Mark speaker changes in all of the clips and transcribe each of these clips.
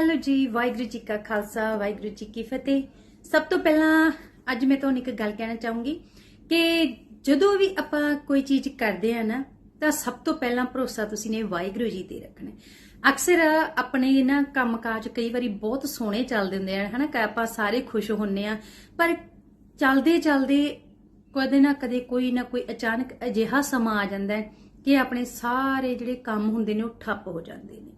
Speaker 1: Hello ਜੀ, ਵਾਹਿਗੁਰੂ ਜੀ ਕਾ ਖਾਲਸਾ, ਵਾਹਿਗੁਰੂ ਜੀ ਕੀ ਫਤਿਹ। ਸਭ ਤੋਂ ਪਹਿਲਾਂ ਅੱਜ ਮੈਂ ਤੁਹਾਨੂੰ ਇੱਕ ਗੱਲ ਕਹਿਣਾ ਚਾਹੂੰਗੀ ਕਿ ਜਦੋਂ ਵੀ ਆਪਾਂ ਕੋਈ ਚੀਜ਼ ਕਰਦੇ ਆ ਨਾ, ਤਾਂ ਸਭ ਤੋਂ ਪਹਿਲਾਂ ਭਰੋਸਾ ਤੁਸੀਂ ਨੇ ਵਾਹਿਗੁਰੂ ਜੀ ਤੇ ਰੱਖਣਾ ਅਕਸਰ ਆਪਣੇ ਨਾ ਕੰਮਕਾਜ ਕਈ ਵਾਰੀ ਬਹੁਤ ਸੋਹਣੇ ਚੱਲਦੇ ਹੁੰਦੇ ਆ, ਹਨਾ? ਕਿ ਆਪਾਂ ਸਾਰੇ ਖੁਸ਼ ਹੁੰਨੇ ਆ, ਪਰ ਚੱਲਦੇ ਚੱਲਦੇ ਕਦੇ ਨਾ ਕਦੇ ਕੋਈ ਨਾ ਕੋਈ ਅਚਾਨਕ ਅਜਿਹਾ ਸਮਾਂ ਆ ਜਾਂਦਾ ਹੈ ਕਿ ਆਪਣੇ ਸਾਰੇ ਜਿਹੜੇ ਕੰਮ ਹੁੰਦੇ ਨੇ ਉਹ ਠੱਪ ਹੋ ਜਾਂਦੇ ਨੇ।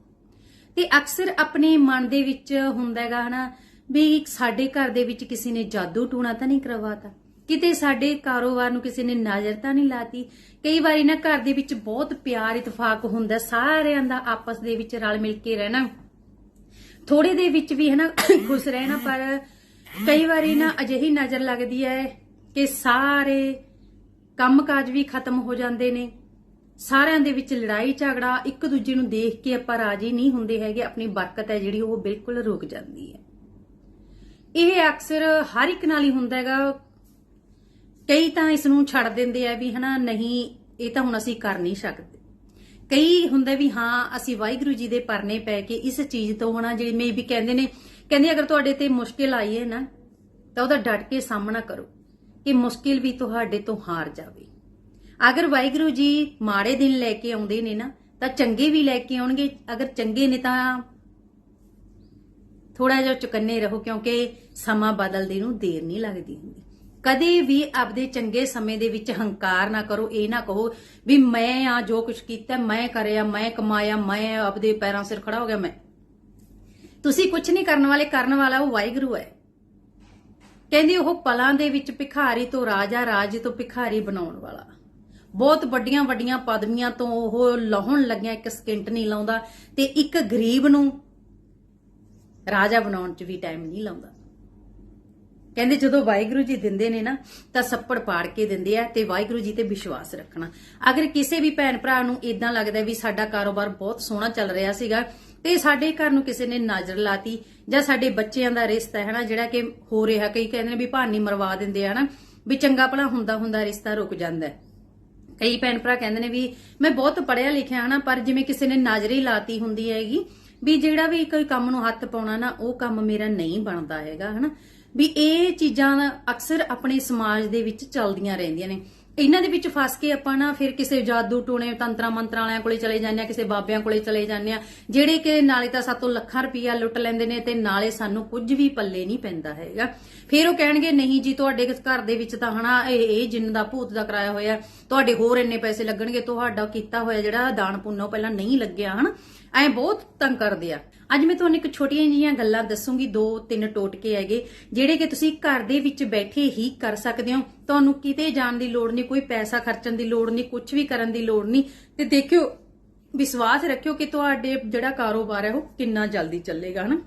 Speaker 1: ਤੇ ਅਕਸਰ ਆਪਣੇ ਮਨ ਦੇ ਵਿੱਚ ਹੁੰਦਾ ਹੈਗਾ ਹਨਾ, ਵੀ ਸਾਡੇ ਘਰ ਦੇ ਵਿੱਚ ਕਿਸੇ ਨੇ ਜਾਦੂ ਟੂਣਾ ਤਾਂ ਨਹੀਂ ਕਰਵਾਤਾ। ਕਿਤੇ ਸਾਡੇ ਕਾਰੋਬਾਰ ਨੂੰ ਕਿਸੇ ਨੇ ਨਜ਼ਰ ਤਾਂ ਨਹੀਂ ਲਾਤੀ। ਕਈ ਵਾਰੀ ਨਾ ਘਰ ਦੇ ਵਿੱਚ ਬਹੁਤ ਪਿਆਰ, ਇਤਫਾਕ ਹੁੰਦਾ, ਸਾਰਿਆਂ ਦਾ ਆਪਸ ਦੇ ਵਿੱਚ ਰਲ ਮਿਲ ਕੇ ਰਹਿਣਾ। ਥੋੜੇ ਦੇ ਵਿੱਚ ਵੀ ਹਨਾ, ਖੁਸ਼ ਰਹਿਣਾ, ਪਰ ਕਈ ਵਾਰੀ ਨਾ ਅਜਿਹੀ ਨਜ਼ਰ ਲੱਗਦੀ ਹੈ ਕਿ ਸਾਰੇ ਕੰਮਕਾਜ ਵੀ ਖਤਮ ਹੋ ਜਾਂਦੇ ਨੇ। ਸਾਰਿਆਂ ਦੇ ਵਿੱਚ ਲੜਾਈ, ਝਗੜਾ ਇੱਕ ਦੂਜੇ ਨੂੰ ਦੇਖ ਕੇ ਆਪਾਂ ਰਾਜੀ ਨਹੀਂ ਹੁੰਦੇ ਹੈਗੇ, ਆਪਣੀ ਬਰਕਤ ਹੈ ਜਿਹੜੀ ਉਹ ਬਿਲਕੁਲ ਰੁਕ ਜਾਂਦੀ ਹੈ। ਇਹ ਅਕਸਰ ਹਰ ਇੱਕ ਨਾਲ ਹੀ ਹੁੰਦਾ ਹੈਗਾ। ਕਈ ਤਾਂ ਇਸ ਨੂੰ ਛੱਡ ਦਿੰਦੇ ਆ ਵੀ ਹਨਾ, ਨਹੀਂ, ਇਹ ਤਾਂ ਹੁਣ ਅਸੀਂ ਕਰ ਨਹੀਂ ਸਕਦੇ। ਕਈ ਹੁੰਦਾ ਵੀ ਹਾਂ, ਅਸੀਂ ਵਾਹਿਗੁਰੂ ਜੀ ਦੇ ਪਰਨੇ ਪੈ ਕੇ ਇਸ ਚੀਜ਼ ਤੋਂ ਹਨਾ, ਜਿਹੜੀ ਮੇ ਵੀ ਕਹਿੰਦੇ ਨੇ, ਕਹਿੰਦੇ ਅਗਰ ਤੁਹਾਡੇ ਤੇ ਮੁਸ਼ਕਿਲ ਆਈ ਹੈ ਨਾ, ਤਾਂ ਉਹਦਾ ਡਟ ਕੇ ਸਾਹਮਣਾ ਕਰੋ ਕਿ ਮੁਸ਼ਕਿਲ ਵੀ ਤੁਹਾਡੇ ਤੋਂ ਹਾਰ ਜਾਵੇ। ਅਗਰ ਵਾਹਿਗੁਰੂ ਜੀ ਮਾੜੇ ਦਿਨ ਲੈ ਕੇ ਆਉਂਦੇ ਨੇ ਨਾ, ਤਾਂ ਚੰਗੇ ਵੀ ਲੈ ਕੇ ਆਉਣਗੇ। ਅਗਰ ਚੰਗੇ ਨੇ ਤਾਂ ਥੋੜਾ ਜਿਹਾ ਚੁਕੰਨੇ ਰਹੋ, ਕਿਉਂਕਿ ਸਮਾਂ ਬਦਲਦੇ ਨੂੰ ਦੇਰ ਨਹੀਂ ਲੱਗਦੀ ਹੁੰਦੀ। ਕਦੇ ਵੀ ਆਪਦੇ ਚੰਗੇ ਸਮੇਂ ਦੇ ਵਿੱਚ ਹੰਕਾਰ ਨਾ ਕਰੋ, ਇਹ ਨਾ ਕਹੋ ਵੀ ਮੈਂ ਆ ਜੋ ਕੁਝ ਕੀਤਾ, ਮੈਂ ਕਰਿਆ, ਮੈਂ ਕਮਾਇਆ, ਮੈਂ ਆਪਦੇ ਪੈਰਾਂ ਸਿਰ ਖੜਾ ਹੋ ਗਿਆ, ਮੈਂ। ਤੁਸੀਂ ਕੁਝ ਨਹੀਂ ਕਰਨ ਵਾਲੇ, ਕਰਨ ਵਾਲਾ ਉਹ ਵਾਹਿਗੁਰੂ ਹੈ। ਕਹਿੰਦੇ ਉਹ ਪਲਾਂ ਦੇ ਵਿੱਚ ਭਿਖਾਰੀ ਤੋਂ ਰਾਜਾ, ਰਾਜ ਤੋਂ ਭਿਖਾਰੀ ਬਣਾਉਣ ਵਾਲਾ। ਬਹੁਤ ਵੱਡੀਆਂ ਵੱਡੀਆਂ ਪਦਵੀਆਂ ਤੋਂ ਉਹ ਲਾਹੁਣ ਲੱਗਿਆ, ਇੱਕ ਸਕਿੰਟ ਨਹੀਂ ਲਾਉਂਦਾ ਤੇ ਇੱਕ ਗਰੀਬ ਨੂੰ ਰਾਜਾ ਬਣਾਉਣ 'ਚ ਵੀ ਟਾਈਮ ਨਹੀਂ ਲਾਉਂਦਾ। ਕਹਿੰਦੇ ਜਦੋਂ ਵਾਹਿਗੁਰੂ ਜੀ ਦਿੰਦੇ ਨੇ ਨਾ, ਤਾਂ ਸੱਪੜ ਪਾੜ ਕੇ ਦਿੰਦੇ ਆ ਤੇ ਵਾਹਿਗੁਰੂ ਜੀ ਤੇ ਵਿਸ਼ਵਾਸ ਰੱਖਣਾ। ਅਗਰ ਕਿਸੇ ਵੀ ਭੈਣ ਭਰਾ ਨੂੰ ਇਦਾਂ ਲੱਗਦਾ ਵੀ ਸਾਡਾ ਕਾਰੋਬਾਰ ਬਹੁਤ ਸੋਹਣਾ ਚੱਲ ਰਿਹਾ ਸੀਗਾ, ਤੇ ਸਾਡੇ ਘਰ ਨੂੰ ਕਿਸੇ ਨੇ ਨਜ਼ਰ ਲਾਤੀ ਜਾਂ ਸਾਡੇ ਬੱਚਿਆਂ ਦਾ ਰਿਸ਼ਤਾ ਹੈ ਨਾ ਜਿਹੜਾ ਕਿ ਹੋ ਰਿਹਾ, ਕਈ ਕਹਿੰਦੇ ਨੇ ਵੀ ਭਾਨੀ ਮਰਵਾ ਦਿੰਦੇ ਆ ਨਾ ਵੀ ਚੰਗਾ ਭਲਾ ਹੁੰਦਾ ਹੁੰਦਾ ਰਿਸ਼ਤਾ ਰੁਕ ਜਾਂਦਾ। ਹੈ ਕਈ ਭੈਣ ਭਰਾ ਕਹਿੰਦੇ ਨੇ ਵੀ ਮੈਂ ਬਹੁਤ ਪੜਿਆ ਲਿਖਿਆ ਹਨਾ ਪਰ ਜਿਵੇਂ ਕਿਸੇ ਨੇ ਨਜ਼ਰ ਹੀ ਲਾਤੀ ਹੁੰਦੀ ਹੈਗੀ, ਵੀ ਜਿਹੜਾ ਵੀ ਕੋਈ ਕੰਮ ਨੂੰ ਹੱਥ ਪਾਉਣਾ ਨਾ, ਉਹ ਕੰਮ ਮੇਰਾ ਨਹੀਂ ਬਣਦਾ ਹੈਗਾ, ਹਨਾ? ਵੀ ਇਹ ਚੀਜ਼ਾਂ ਅਕਸਰ ਆਪਣੇ ਸਮਾਜ ਦੇ ਵਿੱਚ ਚੱਲਦੀਆਂ ਰਹਿੰਦੀਆਂ ਨੇ। ਇਹਨਾਂ ਦੇ ਵਿੱਚ ਫਸ ਕੇ ਆਪਾਂ ਨਾ ਫਿਰ ਕਿਸੇ ਜਾਦੂ ਟੂਣੇ ਤੰਤਰਾਂ ਮੰਤਰਾਂ ਵਾਲਿਆਂ ਕੋਲੇ ਚਲੇ ਜਾਂਦੇ ਆ ਕਿਸੇ ਬਾਬਿਆਂ ਕੋਲੇ ਚਲੇ ਜਾਂਦੇ ਆ ਜਿਹੜੇ ਕਿ ਨਾਲੇ ਤਾਂ ਸਾਤੋਂ ਲੱਖਾਂ ਰੁਪਈਆ ਲੁੱਟ ਲੈਂਦੇ ਨੇ ਤੇ ਨਾਲੇ ਸਾਨੂੰ ਕੁਝ ਵੀ ਪੱਲੇ ਨਹੀਂ ਪੈਂਦਾ ਹੈਗਾ। ਫਿਰ ਉਹ ਕਹਿਣਗੇ, ਨਹੀਂ ਜੀ, ਤੁਹਾਡੇ ਘਰ ਦੇ ਵਿੱਚ ਤਾਂ ਹਨਾ ਇਹ ਇਹ ਜਿੰਨ ਦਾ ਭੂਤ ਦਾ ਕਰਾਇਆ ਹੋਇਆ, ਤੁਹਾਡੇ ਹੋਰ ਇੰਨੇ ਪੈਸੇ ਲੱਗਣਗੇ, ਤੁਹਾਡਾ ਕੀਤਾ ਹੋਇਆ ਜਿਹੜਾ ਦਾਨ ਪੁੰਨ ਉਹ ਪਹਿਲਾਂ ਨਹੀਂ ਲੱਗਿਆ, ਹਨਾ? ਐ ਬਹੁਤ ਤੰਗ ਕਰਦੇ ਆ। ਅੱਜ ਮੈਂ ਤੁਹਾਨੂੰ ਇੱਕ ਛੋਟੀਆਂ ਜਿਹੀਆਂ ਗੱਲਾਂ ਦੱਸੂਗੀ, ਦੋ ਤਿੰਨ ਟੋਟਕੇ ਹੈਗੇ, ਜਿਹੜੇ ਕਿ ਤੁਸੀਂ ਘਰ ਦੇ ਵਿੱਚ ਬੈਠੇ ਹੀ ਕਰ ਸਕਦੇ ਹੋ। ਤੁਹਾਨੂੰ ਕਿਤੇ ਜਾਣ ਦੀ ਲੋੜ ਨਹੀਂ, ਕੋਈ ਪੈਸਾ ਖਰਚਣ ਦੀ ਲੋੜ ਨਹੀਂ ਕੁਝ ਵੀ ਕਰਨ ਦੀ ਲੋੜ ਨਹੀਂ। ਤੇ ਦੇਖਿਓ, ਵਿਸ਼ਵਾਸ ਰੱਖਿਓ ਕਿ ਤੁਹਾਡੇ ਜਿਹੜਾ ਕਾਰੋਬਾਰ ਹੈ, ਉਹ ਕਿੰਨਾ ਜਲਦੀ ਚੱਲੇਗਾ, ਹਨਾ?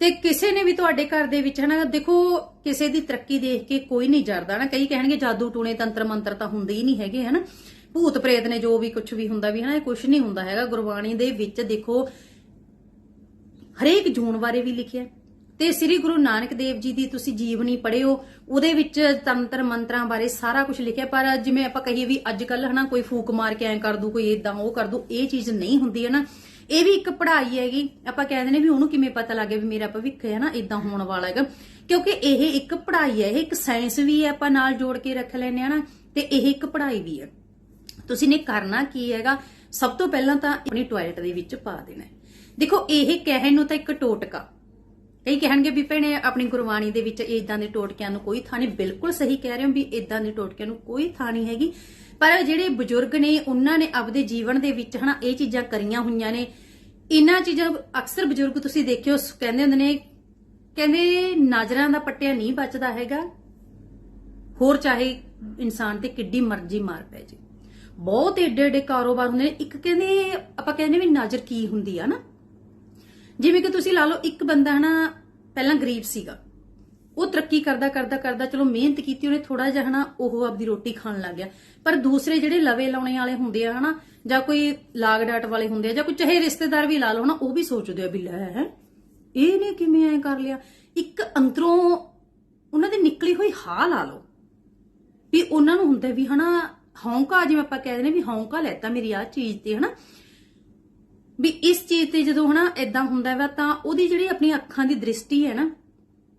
Speaker 1: ਤੇ ਕਿਸੇ ਨੇ ਵੀ ਤੁਹਾਡੇ ਘਰ ਦੇ ਵਿੱਚ, ਹਨਾ, ਦੇਖੋ, ਕਿਸੇ ਦੀ ਤਰੱਕੀ ਦੇਖ ਕੇ ਕੋਈ ਨਹੀਂ ਜਰਦਾ ਨਾ ਕਈ ਕਹਿਣਗੇ, ਜਾਦੂ ਟੂਣੇ ਤੰਤਰ ਮੰਤਰ ਤਾਂ ਹੁੰਦੇ ਹੀ ਨਹੀਂ ਹੈਗੇ, ਹਨਾ? ਭੂਤ ਪ੍ਰੇਤ ਨੇ ਜੋ ਵੀ ਕੁਝ ਵੀ ਹੁੰਦਾ ਵੀ ਹਨਾ, ਇਹ ਕੁਝ ਨਹੀਂ ਹੁੰਦਾ ਹੈਗਾ। ਗੁਰਬਾਣੀ ਦੇ ਵਿੱਚ ਦੇਖੋ, ਹਰੇਕ ਜੂਨ ਬਾਰੇ ਵੀ ਲਿਖਿਆ ਤੇ ਸ੍ਰੀ ਗੁਰੂ ਨਾਨਕ ਦੇਵ ਜੀ ਦੀ ਤੁਸੀਂ ਜੀਵਨੀ ਪੜ੍ਹਿਓ, ਉਹਦੇ ਵਿੱਚ ਤੰਤਰ ਮੰਤਰਾਂ ਬਾਰੇ ਸਾਰਾ ਕੁਝ ਲਿਖਿਆ, ਪਰ ਜਿਵੇਂ ਆਪਾਂ ਕਹੀਏ ਵੀ ਅੱਜ ਕੱਲ ਹਨਾ, ਕੋਈ ਫੂਕ ਮਾਰ ਕੇ ਐਂ ਕਰ ਦੂ, ਕੋਈ ਇਦਾਂ ਉਹ ਕਰ ਦੂ, ਇਹ ਚੀਜ਼ ਨਹੀਂ ਹੁੰਦੀ ਹੈ ਨਾ ਇਹ ਵੀ ਇੱਕ ਪੜ੍ਹਾਈ ਹੈਗੀ। ਆਪਾਂ ਕਹਿੰਦੇ ਨੇ ਵੀ ਉਹਨੂੰ ਕਿਵੇਂ ਪਤਾ ਲੱਗੇ ਵੀ ਮੇਰਾ ਭਵਿੱਖ ਹੈ ਨਾ ਇਦਾਂ ਹੋਣ ਵਾਲਾ ਹੈਗਾ। ਕਿਉਂਕਿ ਇਹ ਇੱਕ ਪੜ੍ਹਾਈ ਹੈ, ਇਹ ਇੱਕ ਸਾਇੰਸ ਵੀ ਹੈ, ਆਪਾਂ ਨਾਲ ਜੋੜ ਕੇ ਰੱਖ ਲੈਨੇ ਆ ਨਾ, ਤੇ ਇਹ ਇੱਕ ਪੜ੍ਹਾਈ ਵੀ ਹੈ। ਤੁਸੀਂ ਨੇ ਕਰਨਾ ਕੀ ਹੈਗਾ? ਸਭ ਤੋਂ ਪਹਿਲਾਂ ਤਾਂ ਆਪਣੀ ਟਾਇਲਟ ਦੇ ਵਿੱਚ ਪਾ ਦੇਣਾ ਦੇਖੋ, ਇਹ ਕਹਿਣ ਨੂੰ ਤਾਂ ਇੱਕ ਟੋਟਕਾ। ਕਈ ਕਹਿਣਗੇ ਵੀ ਭੈਣੇ, ਆਪਣੀ ਗੁਰਬਾਣੀ ਦੇ ਵਿੱਚ ਇਦਾਂ ਦੇ ਟੋਟਕਿਆਂ ਨੂੰ ਕੋਈ ਥਾਂ ਨਹੀਂ, ਬਿਲਕੁਲ ਸਹੀ ਕਹਿ ਰਹੇ ਹੋ ਵੀ ਇਦਾਂ ਦੇ ਟੋਟਕਿਆਂ ਨੂੰ ਕੋਈ ਥਾਂ ਨਹੀਂ ਹੈਗੀ। ਪਰ ਜਿਹੜੇ ਬਜ਼ੁਰਗ ਨੇ, ਉਹਨਾਂ ਨੇ ਆਪਦੇ ਜੀਵਨ ਦੇ ਵਿੱਚ ਹਨਾ, ਇਹ ਚੀਜ਼ਾਂ ਕਰੀਆਂ ਹੋਈਆਂ ਨੇ। ਇਹਨਾਂ ਚੀਜ਼ਾਂ ਅਕਸਰ ਬਜ਼ੁਰਗ ਤੁਸੀਂ ਦੇਖਿਓ ਕਹਿੰਦੇ ਹੁੰਦੇ ਨੇ, ਕਹਿੰਦੇ ਨਾਜਰਾਂ ਦਾ ਪੱਟਿਆ ਨਹੀਂ ਬਚਦਾ ਹੈਗਾ। ਹੋਰ ਚਾਹੇ ਇਨਸਾਨ ਤੇ ਕਿੱਡੀ ਮਰਜ਼ੀ ਮਾਰ ਪੈ ਜੇ। ਬਹੁਤ ਏਡੇ ਏਡੇ ਕਾਰੋਬਾਰ ਹੁੰਦੇ ਨੇ। ਇੱਕ ਕਹਿੰਦੇ ਆਪਾਂ ਕਹਿੰਦੇ ਵੀ ਨਜ਼ਰ ਕੀ ਹੁੰਦੀ ਆ ਨਾ। ਜਿਵੇਂ ਕਿ ਤੁਸੀਂ ਲਾ ਲਓ, ਇੱਕ ਬੰਦਾ ਹਨਾ, ਪਹਿਲਾਂ ਗਰੀਬ ਸੀਗਾ। ਉਹ ਤਰੱਕੀ ਕਰਦਾ ਕਰਦਾ ਕਰਦਾ, ਚਲੋ ਮਿਹਨਤ ਕੀਤੀ, ਉਹਨੇ ਥੋੜਾ ਜਿਹਾ ਹਨਾ, ਉਹ ਆਪਦੀ ਰੋਟੀ ਖਾਣ ਲੱਗ ਗਿਆ। ਪਰ ਦੂਸਰੇ ਜਿਹੜੇ ਲਵੇ ਲਾਉਣੇ ਵਾਲੇ ਹੁੰਦੇ ਆ ਹਨਾ, ਜਾਂ ਕੋਈ ਲਾਗ ਡਾਟ ਵਾਲੇ ਹੁੰਦੇ ਆ, ਜਾਂ ਕੋਈ ਚਾਹੇ ਰਿਸ਼ਤੇਦਾਰ ਵੀ ਲਾ ਲਓ ਨਾ ਉਹ ਵੀ ਸੋਚਦੇ ਆ ਵੀ ਲੈ, ਹੈ ਇਹਨੇ ਕਿਵੇਂ ਐ ਕਰ ਲਿਆ। ਇੱਕ ਅੰਦਰੋਂ ਉਹਨਾਂ ਦੀ ਨਿਕਲੀ ਹੋਈ ਹਾਲ ਲਾ ਲਓ। ਵੀ ਉਹਨਾਂ ਨੂੰ ਹੁੰਦਾ ਵੀ ਹਨਾ ਹੌਂਕਾ ਜਿਵੇਂ ਆਪਾਂ ਕਹਿੰਦੇ ਨੇ ਵੀ ਹੌਂਕਾ ਲੈਤਾ ਮੇਰੀ ਆ ਚੀਜ਼ ਤੇ, ਹਨਾ? ਵੀ ਇਸ ਚੀਜ਼ ਤੇ ਜਦੋਂ, ਹਨਾ ਇਦਾਂ ਹੁੰਦਾ ਵਾ, ਤਾਂ ਉਹਦੀ ਜਿਹੜੀ ਆਪਣੀ ਅੱਖਾਂ ਦੀ ਦ੍ਰਿਸ਼ਟੀ ਹੈ ਨਾ,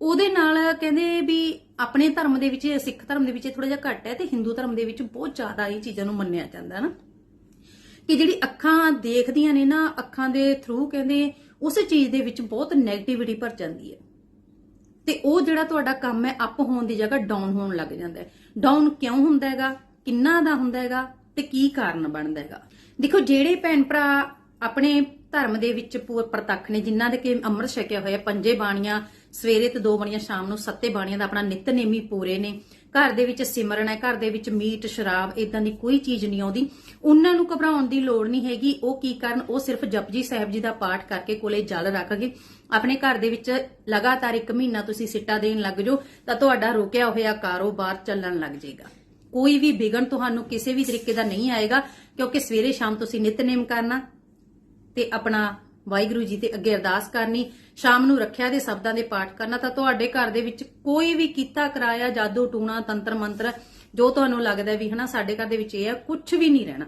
Speaker 1: ਉਹਦੇ ਨਾਲ ਕਹਿੰਦੇ ਵੀ ਆਪਣੇ ਧਰਮ ਦੇ ਵਿੱਚ, ਸਿੱਖ ਧਰਮ ਦੇ ਵਿੱਚ ਥੋੜਾ ਜਿਹਾ ਘੱਟ ਹੈ ਤੇ ਹਿੰਦੂ ਧਰਮ ਦੇ ਵਿੱਚ ਬਹੁਤ ਜ਼ਿਆਦਾ ਇਹ ਚੀਜ਼ਾਂ ਨੂੰ ਮੰਨਿਆ ਜਾਂਦਾ ਹੈ ਨਾ ਕਿ ਜਿਹੜੀ ਅੱਖਾਂ ਦੇਖਦੀਆਂ ਨੇ ਨਾ, ਅੱਖਾਂ ਦੇ ਥਰੂ ਕਹਿੰਦੇ, ਉਸ ਚੀਜ਼ ਦੇ ਵਿੱਚ ਬਹੁਤ 네ਗੇਟਿਵਿਟੀ ਭਰ ਜਾਂਦੀ ਹੈ। ਤੇ ਉਹ ਜਿਹੜਾ ਤੁਹਾਡਾ ਕੰਮ ਹੈ ਅਪ ਹੋਣ ਦੀ ਜਗ੍ਹਾ ਡਾਊਨ ਹੋਣ ਲੱਗ ਜਾਂਦਾ ਹੈ। ਡਾਊਨ ਕਿਉਂ ਹੁੰਦਾ ਹੈਗਾ? ਕਿੰਨਾ ਦਾ ਹੁੰਦਾ ਹੈਗਾ ਤੇ ਕੀ ਕਾਰਨ ਬਣਦਾ ਹੈਗਾ। ਦੇਖੋ, ਜਿਹੜੇ ਭੈਣ ਭਰਾ ਆਪਣੇ ਧਰਮ ਦੇ ਵਿੱਚ ਪੂਰ ਪ੍ਰਤੱਖ ਨੇ, ਜਿਨ੍ਹਾਂ ਦੇ ਕਿ ਅੰਮ੍ਰਿਤ ਛਕਿਆ ਹੋਇਆ, ਪੰਜੇ ਬਾਣੀਆਂ, ਸਵੇਰੇ ਤੇ ਦੋ ਬਾਣੀਆਂ, ਸ਼ਾਮ ਨੂੰ ਸੱਤੇ ਬਾਣੀਆਂ ਦਾ ਆਪਣਾ ਨਿਤਨੇਮੀ ਪੂਰੇ ਨੇ। ਘਰ ਦੇ ਵਿੱਚ ਸਿਮਰਨ ਹੈ, ਘਰ ਦੇ ਵਿੱਚ ਮੀਟ, ਸ਼ਰਾਬ ਇਦਾਂ ਦੀ ਕੋਈ ਚੀਜ਼ ਨਹੀਂ ਆਉਂਦੀ। ਉਹਨਾਂ ਨੂੰ ਘਬਰਾਉਣ ਦੀ ਲੋੜ ਨਹੀਂ ਹੈਗੀ। ਉਹ ਕੀ ਕਰਨ? ਉਹ ਸਿਰਫ ਜਪਜੀ ਸਾਹਿਬ ਜੀ ਦਾ ਪਾਠ ਕਰਕੇ ਕੋਲੇ ਜਲ ਰੱਖ ਕੇ ਆਪਣੇ ਘਰ ਦੇ ਵਿੱਚ ਲਗਾਤਾਰ ਇੱਕ ਮਹੀਨਾ ਤੁਸੀਂ ਸਿੱਟਾ ਦੇਣ ਲੱਗ ਜਾਓ, ਤਾਂ ਤੁਹਾਡਾ ਰੁਕਿਆ ਹੋਇਆ ਕਾਰੋਬਾਰ ਚੱਲਣ ਲੱਗ ਜਾਏਗਾ। ਕੋਈ ਵੀ ਵਿਗਨ ਤੁਹਾਨੂੰ ਕਿਸੇ ਵੀ ਤਰੀਕੇ ਦਾ ਨਹੀਂ ਆਏਗਾ, ਕਿਉਂਕਿ ਸਵੇਰੇ ਸ਼ਾਮ ਤੁਸੀਂ ਨਿਤਨੇਮ ਕਰਨਾ ਤੇ ਆਪਣਾ ਵਾਹਿਗੁਰੂ ਜੀ ਤੇ ਅੱਗੇ ਅਰਦਾਸ ਕਰਨੀ, ਸ਼ਾਮ ਨੂੰ ਰੱਖਿਆ ਦੇ ਸ਼ਬਦਾਂ ਦੇ ਪਾਠ ਕਰਨਾ, ਤਾਂ ਤੁਹਾਡੇ ਘਰ ਦੇ ਵਿੱਚ ਕੋਈ ਵੀ ਕੀਤਾ, ਕਰਾਇਆ, ਜਾਦੂ, ਟੂਣਾ, ਤੰਤਰ, ਮੰਤਰ, ਜੋ ਤੁਹਾਨੂੰ ਲੱਗਦਾ ਵੀ ਹਨਾ, ਸਾਡੇ ਘਰ ਦੇ ਵਿੱਚ ਇਹ ਆ ਕੁਝ ਵੀ ਨਹੀਂ ਰਹਿਣਾ।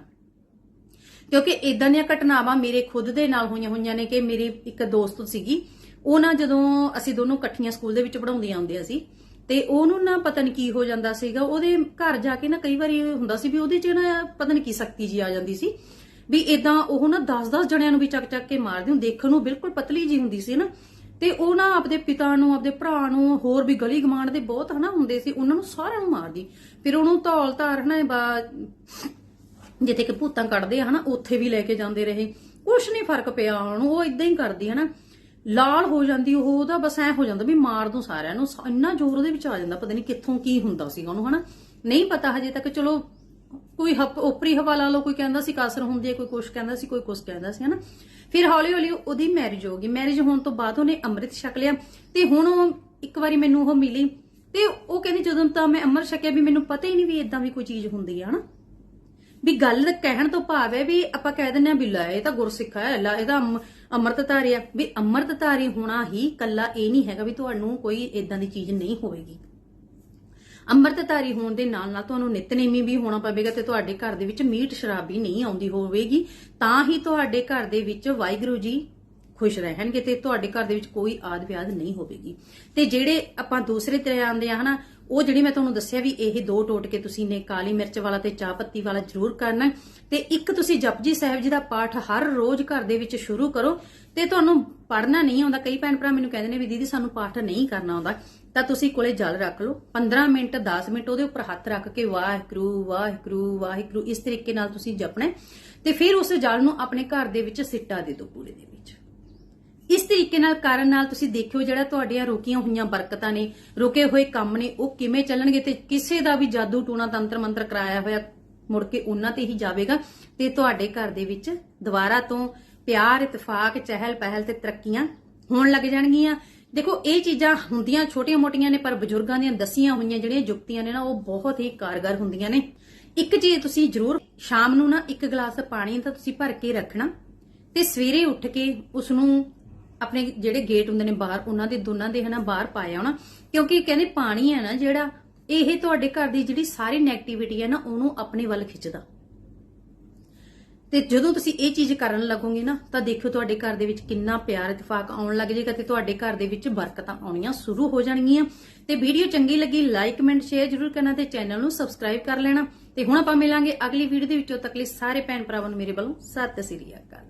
Speaker 1: ਕਿਉਂਕਿ ਇਦਾਂ ਦੀਆਂ ਘਟਨਾਵਾਂ ਮੇਰੇ ਖੁਦ ਦੇ ਨਾਲ ਹੋਈਆਂ ਹੋਈਆਂ ਨੇ ਕਿ ਮੇਰੀ ਇੱਕ ਦੋਸਤ ਸੀਗੀ, ਉਹ ਨਾ ਜਦੋਂ ਅਸੀਂ ਦੋਨੋਂ ਇਕੱਠੀਆਂ ਸਕੂਲ ਦੇ ਵਿੱਚ ਪੜਾਉਂਦੀਆਂ ਹੁੰਦੀਆਂ ਸੀ ਤੇ ਉਹਨੂੰ ਨਾ ਪਤਾ ਕੀ ਹੋ ਜਾਂਦਾ ਸੀਗਾ, ਉਹਦੇ ਘਰ ਜਾ ਕੇ ਨਾ ਕਈ ਵਾਰੀ ਇਹ ਹੁੰਦਾ ਸੀ ਵੀ ਉਹਦੇ 'ਚ ਨਾ ਪਤਾ ਕੀ ਸ਼ਕਤੀ ਜੀ ਆ ਜਾਂਦੀ ਸੀ। ਵੀ ਇਦਾਂ ਉਹ ਨਾ 10-10 ਜਣਿਆਂ ਨੂੰ ਵੀ ਚੱਕ ਚੱਕ ਕੇ ਮਾਰਦੀ ਹੁਣ ਦੇਖਣ ਨੂੰ ਬਿਲਕੁਲ ਪਤਲੀ ਜੀ ਹੁੰਦੀ ਸੀ ਨਾ। ਤੇ ਉਹ ਨਾ ਆਪਦੇ ਪਿਤਾ ਨੂੰ, ਆਪਦੇ ਭਰਾ ਨੂੰ, ਹੋਰ ਵੀ ਗਲੀ ਗਮਾਂਡ ਦੇ ਬਹੁਤ ਹਨਾ ਹੁੰਦੇ ਸੀ, ਉਹਨਾਂ ਨੂੰ ਸਾਰਿਆਂ ਨੂੰ ਮਾਰਦੀ। ਫਿਰ ਉਹਨੂੰ ਧੌਲ ਧਾਰ ਹਨਾ ਬਾ- ਜਿੱਥੇ ਕਿ ਭੂਤਾਂ ਕੱਢਦੇ ਆ ਹਨਾ, ਉੱਥੇ ਵੀ ਲੈ ਕੇ ਜਾਂਦੇ ਰਹੇ। ਕੁਛ ਨਹੀਂ ਫ਼ਰਕ ਪਿਆ ਉਹਨੂੰ ਉਹ ਇਦਾਂ ਹੀ ਕਰਦੀ ਹਨਾ। ਲਾਲ ਹੋ ਜਾਂਦੀ, ਉਹ ਉਹਦਾ ਬਸ ਐ ਹੋ ਜਾਂਦਾ ਵੀ ਮਾਰ ਦੋ ਸਾਰਿਆਂ ਨੂੰ ਇੰਨਾ ਜ਼ੋਰ ਉਹਦੇ ਵਿੱਚ ਆ ਜਾਂਦਾ, ਪਤਾ ਨਹੀਂ ਕਿੱਥੋਂ ਕੀ ਹੁੰਦਾ ਸੀਗਾ ਉਹਨੂੰ, ਹਨਾ? ਨਹੀਂ ਪਤਾ ਹਜੇ ਤੱਕ, ਚਲੋ, ਕੋਈ ਉਪਰੀ ਹਵਾ ਲਾ ਲਓ, ਕੋਈ ਕਹਿੰਦਾ ਸੀ ਕਾਸਰ ਹੁੰਦੀ ਹੈ ਕੋਈ ਕੁਛ ਕਹਿੰਦਾ ਸੀ, ਕੋਈ ਕੁਛ ਕਹਿੰਦਾ ਸੀ, ਹਨਾ? ਫਿਰ ਹੌਲੀ ਹੌਲੀ ਉਹਦੀ ਮੈਰਿਜ ਹੋ ਗਈ। ਮੈਰਿਜ ਹੋਣ ਤੋਂ ਬਾਅਦ ਉਹਨੇ ਅੰਮ੍ਰਿਤ ਛਕ ਲਿਆ ਤੇ ਹੁਣ ਉਹ ਇੱਕ ਵਾਰੀ ਮੈਨੂੰ ਉਹ ਮਿਲੀ ਤੇ ਉਹ ਕਹਿੰਦੀ ਜਦੋਂ ਤਾਂ ਮੈਂ ਅੰਮ੍ਰਿਤ ਛਕਿਆ ਵੀ ਮੈਨੂੰ ਪਤਾ ਹੀ ਨਹੀਂ ਵੀ ਇਦਾਂ ਵੀ ਕੋਈ ਚੀਜ਼ ਹੁੰਦੀ ਹੈ ਹਨਾ? ਵੀ ਗੱਲ ਕਹਿਣ ਤੋਂ ਭਾਵ ਹੈ ਵੀ ਆਪਾਂ ਕਹਿ ਦਿੰਦੇ ਆ ਵੀ ਲੈ, ਇਹ ਤਾਂ ਗੁਰਸਿੱਖ ਹੈ, ਲੈ ਇਹ ਅੰਮ੍ਰਿਤਧਾਰੀ ਆ। ਵੀ ਅੰਮ੍ਰਿਤਧਾਰੀ ਹੋਣਾ ਹੀ ਕੱਲਾ ਇਹ ਨਹੀਂ ਹੈਗਾ ਵੀ ਤੁਹਾਨੂੰ ਕੋਈ ਇਦਾਂ ਦੀ ਚੀਜ਼ ਨਹੀਂ ਹੋਵੇਗੀ। ਅੰਮ੍ਰਿਤਧਾਰੀ ਹੋਣ ਦੇ ਨਾਲ ਨਾਲ ਤੁਹਾਨੂੰ ਨਿਤਨੇਮੀ ਵੀ ਹੋਣਾ ਪਵੇਗਾ ਤੇ ਤੁਹਾਡੇ ਘਰ ਦੇ ਵਿੱਚ ਮੀਟ ਸ਼ਰਾਬ ਵੀ ਨਹੀਂ ਆਉਂਦੀ ਹੋਵੇਗੀ। ਤਾਂ ਹੀ ਤੁਹਾਡੇ ਘਰ ਦੇ ਵਿੱਚ ਵਾਹਿਗੁਰੂ ਜੀ ਖੁਸ਼ ਰਹਿਣਗੇ ਤੇ ਤੁਹਾਡੇ ਘਰ ਦੇ ਵਿੱਚ ਕੋਈ ਆਦ ਵਿਆਦ ਨਹੀਂ ਹੋਵੇਗੀ। ਤੇ ਜਿਹੜੇ ਆਪਾਂ ਦੂਸਰੇ ਤਰ੍ਹਾਂ ਆਉਂਦੇ ਆ, ਹਨਾ ਉਹ ਜਿਹੜੀ ਮੈਂ ਤੁਹਾਨੂੰ ਦੱਸਿਆ ਵੀ ਇਹ ਦੋ ਟੋਟਕੇ ਤੁਸੀਂ ਨੇ ਕਾਲੀ ਮਿਰਚ ਵਾਲਾ ਤੇ ਚਾਹ ਪੱਤੀ ਵਾਲਾ ਜ਼ਰੂਰ ਕਰਨਾ ਤੇ ਇੱਕ ਤੁਸੀਂ ਜਪਜੀ ਸਾਹਿਬ ਜੀ ਦਾ ਪਾਠ ਹਰ ਰੋਜ਼ ਘਰ ਦੇ ਵਿੱਚ ਸ਼ੁਰੂ ਕਰੋ ਤੇ ਤੁਹਾਨੂੰ ਪੜਨਾ ਨਹੀਂ ਆਉਂਦਾ। ਕਈ ਭੈਣ ਭਰਾ ਮੈਨੂੰ ਕਹਿੰਦੇ ਨੇ ਵੀ ਦੀਦੀ ਸਾਨੂੰ ਪਾਠ ਨਹੀਂ ਕਰਨਾ ਆਉਂਦਾ। ਤਾਂ ਤੁਸੀਂ ਕੋਲੇ ਜਲ ਰੱਖ ਲਓ 15 ਮਿੰਟ 10 ਮਿੰਟ ਉਹਦੇ ਉੱਪਰ ਹੱਥ ਰੱਖ ਕੇ ਵਾਹਿਗੁਰੂ ਵਾਹਿਗੁਰੂ ਵਾਹਿਗੁਰੂ ਇਸ ਤਰੀਕੇ ਨਾਲ ਤੁਸੀਂ ਜਪਣਾ ਤੇ ਫਿਰ ਉਸ ਜਲ ਨੂੰ ਆਪਣੇ ਘਰ ਦੇ ਵਿੱਚ ਸਿੱਟਾ ਦੇ ਦਿਓ ਪੂਰੇ ਦੇ ਵਿੱਚ। ਇਸ ਤਰੀਕੇ ਨਾਲ ਕਰਨ ਨਾਲ ਤੁਸੀਂ ਦੇਖਿਓ ਜਿਹੜਾ ਤੁਹਾਡੀਆਂ ਰੁਕੀਆਂ ਹੋਈਆਂ ਬਰਕਤਾਂ ਨੇ, ਰੁਕੇ ਹੋਏ ਕੰਮ ਨੇ, ਉਹ ਕਿਵੇਂ ਚੱਲਣਗੇ ਤੇ ਕਿਸੇ ਦਾ ਵੀ ਜਾਦੂ ਟੂਣਾ ਤੰਤਰ ਮੰਤਰ ਕਰਾਇਆ ਹੋਇਆ ਮੁੜ ਕੇ ਉਹਨਾਂ ਤੇ ਹੀ ਜਾਵੇਗਾ ਤੇ ਤੁਹਾਡੇ ਘਰ ਦੇ ਵਿੱਚ ਦੁਬਾਰਾ ਤੋਂ ਪਿਆਰ, ਇਤਫਾਕ ਚਹਿਲ ਪਹਿਲ ਤੇ ਤਰੱਕੀਆਂ ਹੋਣ ਲੱਗ ਜਾਣਗੀਆਂ। ਦੇਖੋ, ਇਹ ਚੀਜ਼ਾਂ ਹੁੰਦੀਆਂ ਛੋਟੀਆਂ-ਮੋਟੀਆਂ ਨੇ, ਪਰ ਬਜ਼ੁਰਗਾਂ ਦੀਆਂ ਦਸੀਆਂ ਹੋਈਆਂ ਜਿਹੜੀਆਂ ਯੁਕਤੀਆਂ ਨੇ ਨਾ, ਉਹ ਬਹੁਤ ਹੀ ਕਾਰਗਰ ਹੁੰਦੀਆਂ ਨੇ। ਇੱਕ ਚੀਜ਼ ਤੁਸੀਂ ਜ਼ਰੂਰ ਸ਼ਾਮ ਨੂੰ ਨਾ ਇੱਕ ਗਲਾਸ ਪਾਣੀ ਦਾ ਤੁਸੀਂ ਭਰ ਕੇ ਰੱਖਣਾ ਤੇ ਸਵੇਰੇ ਉੱਠ ਕੇ ਉਸ ਨੂੰ ਆਪਣੇ ਜਿਹੜੇ ਗੇਟ ਹੁੰਦੇ ਨੇ ਬਾਹਰ, ਉਹਨਾਂ ਦੇ ਦੋਨਾਂ ਦੇ ਹਨਾ ਬਾਹਰ ਪਾਇਆ ਹੋਣਾ। ਕਿਉਂਕਿ ਕਹਿੰਦੇ ਪਾਣੀ ਹੈ ਨਾ ਜਿਹੜਾ, ਇਹ ਤੁਹਾਡੇ ਘਰ ਦੀ ਜਿਹੜੀ ਸਾਰੀ 네ਗੇਟਿਵਿਟੀ ਹੈ ਨਾ, ਉਹਨੂੰ ਆਪਣੇ ਵੱਲ ਖਿੱਚਦਾ। ਤੇ ਜਦੋਂ ਤੁਸੀਂ ਇਹ ਚੀਜ਼ ਕਰਨ ਲੱਗੋਗੇ ਨਾ, ਤਾਂ ਦੇਖਿਓ ਤੁਹਾਡੇ ਘਰ ਦੇ ਵਿੱਚ ਕਿੰਨਾ ਪਿਆਰ, ਇਤਫਾਕ ਆਉਣ ਲੱਗ ਜਾਏਗਾ ਤੇ ਤੁਹਾਡੇ ਘਰ ਦੇ ਵਿੱਚ ਬਰਕਤਾਂ ਆਉਣੀਆਂ ਸ਼ੁਰੂ ਹੋ ਜਾਣਗੀਆਂ। ਤੇ ਵੀਡੀਓ ਚੰਗੀ ਲੱਗੀ ਲਾਈਕ ਕਮੈਂਟ ਸ਼ੇਅਰ ਜ਼ਰੂਰ ਕਰਨਾ ਤੇ ਚੈਨਲ ਨੂੰ ਸਬਸਕ੍ਰਾਈਬ ਕਰ ਲੈਣਾ। ਤੇ ਹੁਣ ਆਪਾਂ ਮਿਲਾਂਗੇ ਅਗਲੀ ਵੀਡੀਓ ਦੇ ਵਿੱਚੋਂ ਤੱਕ ਲਈ ਸਾਰੇ ਭੈਣ ਭਰਾਵਾਂ ਨੂੰ ਮੇਰੇ ਵੱਲੋਂ ਸਤਿ ਸ੍ਰੀ ਅਕਾਲ।